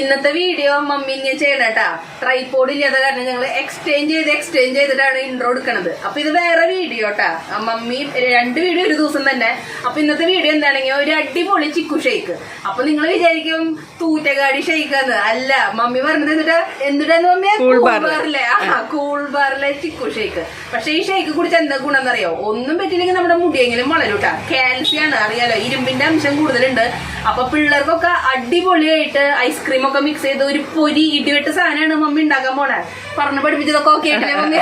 ഇന്നത്തെ video mummy ഞാൻ ചെയ്യണട്ടാ tripod ഇല്ലാത്ത കാരണം ഞങ്ങൾ എക്സ്ചേഞ്ച് ചെയ്ത് എക്സ്ചേഞ്ച് ചെയ്തിട്ടാണ് ഇൻട്രോ എടുക്കണത്. അപ്പൊ ഇത് വേറെ വീഡിയോ ട്ടാ. മമ്മി രണ്ട് വീഡിയോ ഒരു ദിവസം തന്നെ. അപ്പൊ ഇന്നത്തെ വീഡിയോ എന്താണെങ്കിൽ ഒരു അടിപൊളി ചിക്കു ഷെയ്ക്ക് അപ്പൊ നിങ്ങൾ വിചാരിക്കും തൂറ്റകാടി ഷെയ്ക്കാന്ന് അല്ല മമ്മി പറഞ്ഞത് എന്നിട്ട് എന്തിട്ടാന്ന് മമ്മി? കൂൾബാറിലെ. ബാറിലെ ആ കൂൾ ബാറിലെ ചിക്കു ഷെയ്ക്ക് പക്ഷെ ഈ ഷെയ്ക്ക് കുടിച്ച് എന്താ ഗുണം അറിയോ ഒന്നും പറ്റില്ലെങ്കിൽ നമ്മുടെ മുടിയെങ്കിലും വളരൂട്ടാ കാൽസ്യം ആണ് അറിയാലോ? ഇരുമ്പിന്റെ അംശം കൂടുതലുണ്ട്. അപ്പൊ പിള്ളേർക്കൊക്കെ അടിപൊളിയായിട്ട് ഐസ്ക്രീം ഒക്കെ മിക്സ് ചെയ്ത് ഒരു പൊരി ഇടിവെട്ട് സാധനമാണ് മമ്മി ഉണ്ടാക്കാൻ പോണേ. പറഞ്ഞു പഠിപ്പിച്ചതൊക്കെ ഓക്കെ ആയിട്ടില്ലേ മമ്മി?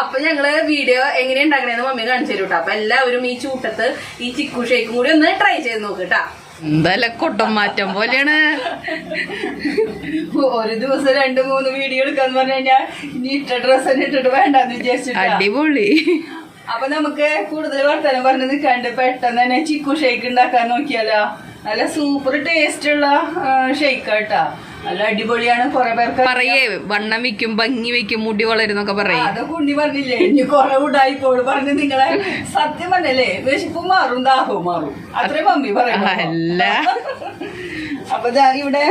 അപ്പൊ ഞങ്ങൾ വീഡിയോ എങ്ങനെ ഉണ്ടാക്കണേന്ന് മമ്മി കാണിച്ചു തരും കേട്ടോ അപ്പൊ എല്ലാവരും ഈ ചൂട്ടത്ത് ഈ ചിക്കു ഷേക്കും കൂടി ഒന്ന് ട്രൈ ചെയ്ത് നോക്കിട്ടാ എന്തായാലും കൊട്ടം മാറ്റം പോലെയാണ്. ഒരു ദിവസം രണ്ട് മൂന്ന് വീഡിയോ എടുക്കാന്ന് പറഞ്ഞു കഴിഞ്ഞാൽ ഇനി ഇട്ട ഡ്രസ്സ് തന്നെ ഇട്ടിട്ട് വേണ്ടെന്ന് വിചാരിച്ചു അടിപൊളി. അപ്പൊ നമുക്ക് കൂടുതൽ വർത്തമാനം പറഞ്ഞ് നിൽക്കാണ്ട് പെട്ടെന്ന് തന്നെ ചിക്കു ഷേക്ക് ഉണ്ടാക്കാൻ നോക്കിയാലോ? നല്ല സൂപ്പർ ടേസ്റ്റ് ഉള്ള ഷേക്ക് കേട്ടാ നല്ല അടിപൊളിയാണ് കുറെ പേർക്ക് പറയേ വണ്ണം വെക്കും ഭംഗി വെക്കും മുടി വളരുന്നൊക്കെ പറയേ. അതൊക്കെ ഉണ്ണി പറഞ്ഞില്ലേ? ഇനി കുറെ ഉണ്ടായിപ്പോൾ പറഞ്ഞ് നിങ്ങളെ സത്യം പറഞ്ഞല്ലേ വിശപ്പും മാറും ദാഹവും മാറും. അത്രേ മമ്മി പറയാം അല്ല. അപ്പൊ ദാ ഇവിടെ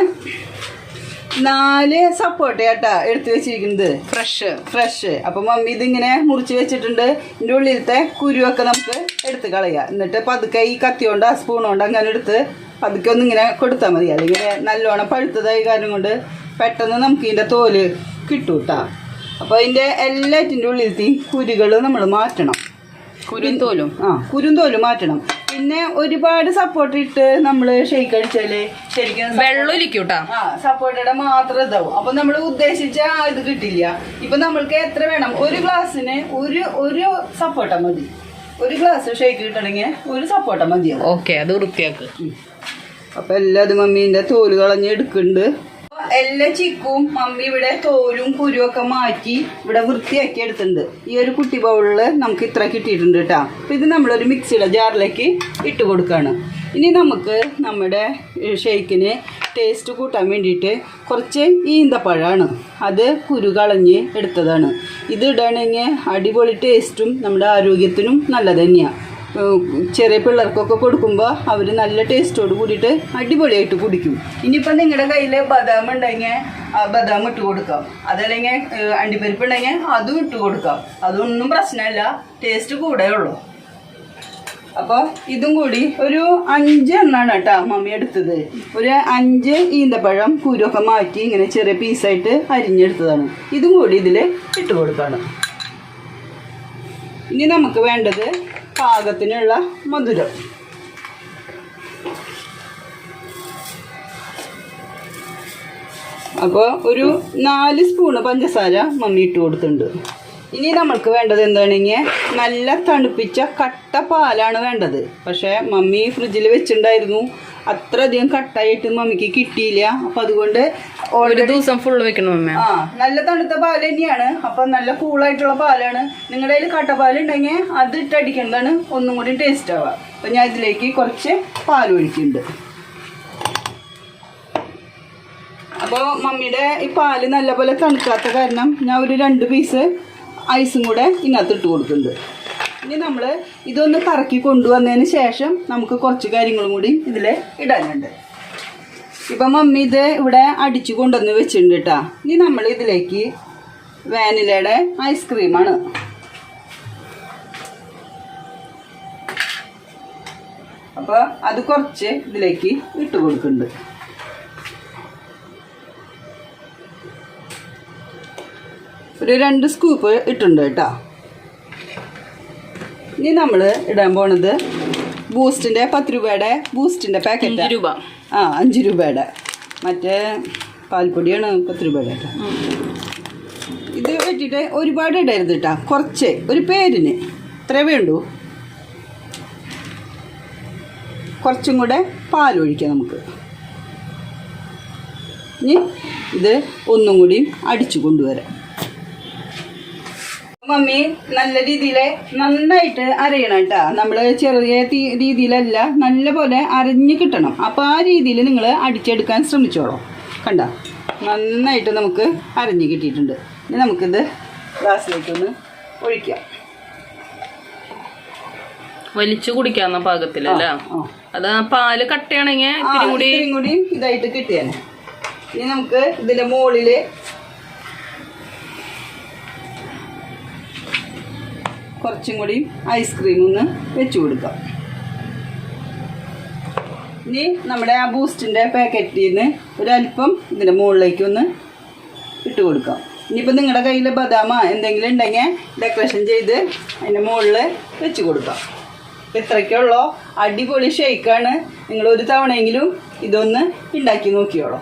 നാല് സപ്പോർട്ട് ചേട്ടാ എടുത്തു വെച്ചിരിക്കുന്നത്. ഫ്രഷ്. ഫ്രഷ്. അപ്പൊ മമ്മി ഇതിങ്ങനെ മുറിച്ച് വെച്ചിട്ടുണ്ട്. ഇതിന്റെ ഉള്ളിലത്തെ കുരുവൊക്കെ നമുക്ക് എടുത്ത് കളയാം. എന്നിട്ട് പതുക്കെ ഈ കത്തി കൊണ്ട് ആ സ്പൂൺ കൊണ്ട് അങ്ങനെ എടുത്ത് പതുക്കെ ഒന്ന് ഇങ്ങനെ കൊടുത്താൽ മതി. അല്ലെങ്കിൽ നല്ലോണം പഴുത്തതായി കാരണം കൊണ്ട് പെട്ടെന്ന് നമുക്ക് ഇതിന്റെ തോൽ കിട്ടും കേട്ടോ അപ്പോൾ ഇതിന്റെ എല്ലാറ്റിന്റെ ഉള്ളിലത്തെയും കുരുകൾ നമ്മൾ മാറ്റണം. കുരും തോലും? ആ കുരുന്തോൽ മാറ്റണം. പിന്നെ ഒരുപാട് സപ്പോർട്ട് ഇട്ട് നമ്മൾ ഷെയ്ക്ക് അടിച്ചാൽ ശരിക്കും വെള്ളം ഇരിക്കൂട്ടാ ആ സപ്പോർട്ടയുടെ മാത്രം ഇതാവും. അപ്പൊ നമ്മൾ ഉദ്ദേശിച്ച ആ ഇത് കിട്ടില്ല. ഇപ്പൊ നമ്മൾക്ക് എത്ര വേണം? ഒരു ഗ്ലാസ്സിന് ഒരു ഒരു സപ്പോർട്ട മതി. ഒരു ഗ്ലാസ് ഷെയ്ക്ക് കിട്ടണമെങ്കിൽ ഒരു സപ്പോർട്ട മതിയാവും. ഓക്കെ അത് വൃത്തിയാക്ക്. അപ്പൊ എല്ലാതും മമ്മീന്റെ തോൽ കളഞ്ഞ് എടുക്കുന്നുണ്ട് എല്ലാ ചിക്കും മമ്മി ഇവിടെ തോലും കുരുവൊക്കെ മാറ്റി ഇവിടെ വൃത്തിയാക്കി എടുത്തിട്ടുണ്ട്. ഈ ഒരു കുട്ടി ബൗളിൽ നമുക്ക് ഇത്ര കിട്ടിയിട്ടുണ്ട് കേട്ടോ അപ്പൊ ഇത് നമ്മളൊരു മിക്സിയുടെ ജാറിലേക്ക് ഇട്ട് കൊടുക്കുകയാണ് ഇനി നമുക്ക് നമ്മുടെ ഷേക്കിന് ടേസ്റ്റ് കൂട്ടാൻ വേണ്ടിയിട്ട് കുറച്ച് ഈന്തപ്പഴമാണ് അത് കുരു കളഞ്ഞ് എടുത്തതാണ്. ഇത് ഇടണമെങ്കിൽ അടിപൊളി ടേസ്റ്റും നമ്മുടെ ആരോഗ്യത്തിനും നല്ലത് തന്നെയാണ് ചെറിയ പിള്ളേർക്കൊക്കെ കൊടുക്കുമ്പോൾ അവർ നല്ല ടേസ്റ്റോട് കൂടിയിട്ട് അടിപൊളിയായിട്ട് കുടിക്കും. ഇനിയിപ്പോൾ നിങ്ങളുടെ കയ്യിൽ ബദാം ഉണ്ടെങ്കിൽ ആ ബദാം ഇട്ട് കൊടുക്കാം. അതല്ലെങ്കിൽ അണ്ടിപ്പരിപ്പ് ഉണ്ടെങ്കിൽ അതും ഇട്ട് കൊടുക്കാം. അതൊന്നും പ്രശ്നമല്ല ടേസ്റ്റ് കൂടെ ഉള്ളൂ. അപ്പോൾ ഇതും കൂടി ഒരു അഞ്ച് എണ്ണാണ് കേട്ടോ മമ്മി എടുത്തത്. ഒരു അഞ്ച് ഈന്തപ്പഴം കുരുവൊക്കെ മാറ്റി ഇങ്ങനെ ചെറിയ പീസായിട്ട് അരിഞ്ഞെടുത്തതാണ്. ഇതും കൂടി ഇതിൽ ഇട്ട് കൊടുക്കണം. ഇനി നമുക്ക് വേണ്ടത് പാകത്തിനുള്ള മധുരം. അപ്പോൾ ഒരു നാല് സ്പൂണ് പഞ്ചസാര മമ്മി ഇട്ട് കൊടുത്തിട്ടുണ്ട്. ഇനി നമ്മൾക്ക് വേണ്ടത് എന്താണെങ്കിൽ നല്ല തണുപ്പിച്ച കട്ട പാലാണ് വേണ്ടത്. പക്ഷേ മമ്മി ഫ്രിഡ്ജിൽ വെച്ചിട്ടുണ്ടായിരുന്നു. അത്രയധികം കട്ടായിട്ട് മമ്മിക്ക് കിട്ടിയില്ല. അപ്പൊ അതുകൊണ്ട് ഒരു ദിവസം ഫുള്ള് വെക്കണം ആ നല്ല തണുത്ത പാൽ തന്നെയാണ്. അപ്പൊ നല്ല കൂളായിട്ടുള്ള പാലാണ്. നിങ്ങളുടെ കയ്യിൽ കട്ടപ്പാലുണ്ടെങ്കിൽ അത് ഇട്ടടിക്കേണ്ടതാണ് ഒന്നും കൂടി ടേസ്റ്റ് ആവുക. അപ്പൊ ഞാൻ ഇതിലേക്ക് കുറച്ച് പാൽ ഒഴിക്കുന്നുണ്ട്. അപ്പോൾ മമ്മിയുടെ ഈ പാൽ നല്ലപോലെ തണുക്കാത്ത കാരണം ഞാൻ ഒരു രണ്ട് പീസ് ഐസും കൂടെ ഇതിനകത്ത് ഇട്ട് കൊടുക്കുന്നുണ്ട്. ഇനി നമ്മൾ ഇതൊന്ന് കറക്കി കൊണ്ടുവന്നതിന് ശേഷം നമുക്ക് കുറച്ച് കാര്യങ്ങളും കൂടി ഇതിൽ ഇടാനുണ്ട്. ഇപ്പം മമ്മി ഇത് ഇവിടെ അടിച്ചു കൊണ്ടുവന്ന് വെച്ചിട്ടുണ്ട് കേട്ടോ ഇനി നമ്മൾ ഇതിലേക്ക് വാനിലയുടെ ഐസ്ക്രീമാണ്. അപ്പോൾ അത് കുറച്ച് ഇതിലേക്ക് ഇട്ട് കൊടുക്കുന്നുണ്ട്. ഒരു രണ്ട് സ്കൂപ്പ് ഇട്ടുണ്ട് കേട്ടോ ഇനി നമ്മൾ ഇടാൻ പോണത് ബൂസ്റ്റിന്റെ പത്ത് രൂപയുടെ ബൂസ്റ്റിന്റെ പാക്കറ്റ് രൂപ. ആ അഞ്ച് രൂപയുടെ. മറ്റേ പാൽപ്പൊടിയാണ് പത്ത് രൂപയുടെ കേട്ടോ. ഇത് വെച്ചിട്ട് ഒരുപാട് ഇടരുത് കേട്ടോ. കുറച്ച് ഒരു പേരിന്. ഇത്ര വേണ്ടു. കുറച്ചും കൂടെ പാലൊഴിക്കാം നമുക്ക്. ഇനി ഇത് ഒന്നും കൂടി അടിച്ചു കൊണ്ടുവരാം. മമ്മി നല്ല രീതിയിൽ നന്നായിട്ട് അരയണം കേട്ടാ നമ്മൾ ചെറിയ രീതിയിലല്ല നല്ല പോലെ അരഞ്ഞ് കിട്ടണം. അപ്പോൾ ആ രീതിയിൽ നിങ്ങൾ അടിച്ചെടുക്കാൻ ശ്രമിച്ചോളൂ. കണ്ട? നന്നായിട്ട് നമുക്ക് അരഞ്ഞ് കിട്ടിയിട്ടുണ്ട്. ഇനി നമുക്കിത് ഗ്ലാസ്സിലേക്കൊന്ന് ഒഴിക്കാം. വലിച്ചു കുടിക്കാവുന്ന പാകത്തിലല്ലേ അത് പാൽ കട്ടയാണെങ്കിൽ കൂടി ഇതായിട്ട് കിട്ടിയാണ് ഇനി നമുക്ക് ഇതിന്റെ മുകളിൽ കുറച്ചും കൂടി ഐസ്ക്രീം ഒന്ന് വെച്ച് കൊടുക്കാം. ഇനി നമ്മുടെ ആ ബൂസ്റ്റിന്റെ പാക്കറ്റിൽ നിന്ന് ഒരല്പം ഇതിന്റെ മുകളിലേക്ക് ഒന്ന് ഇട്ട് കൊടുക്കാം. ഇനിയിപ്പോൾ നിങ്ങളുടെ കയ്യിൽ ബദാമ എന്തെങ്കിലും ഉണ്ടെങ്കിൽ ഡെക്കറേഷൻ ചെയ്ത് അതിന്റെ മുകളിൽ വെച്ച് കൊടുക്കാം. ഇത്രയ്ക്കുള്ളൂ അടിപൊളി ഷേക്കാണ് നിങ്ങൾ ഒരു തവണയെങ്കിലും ഇതൊന്ന് ഉണ്ടാക്കി നോക്കിയോളൂ.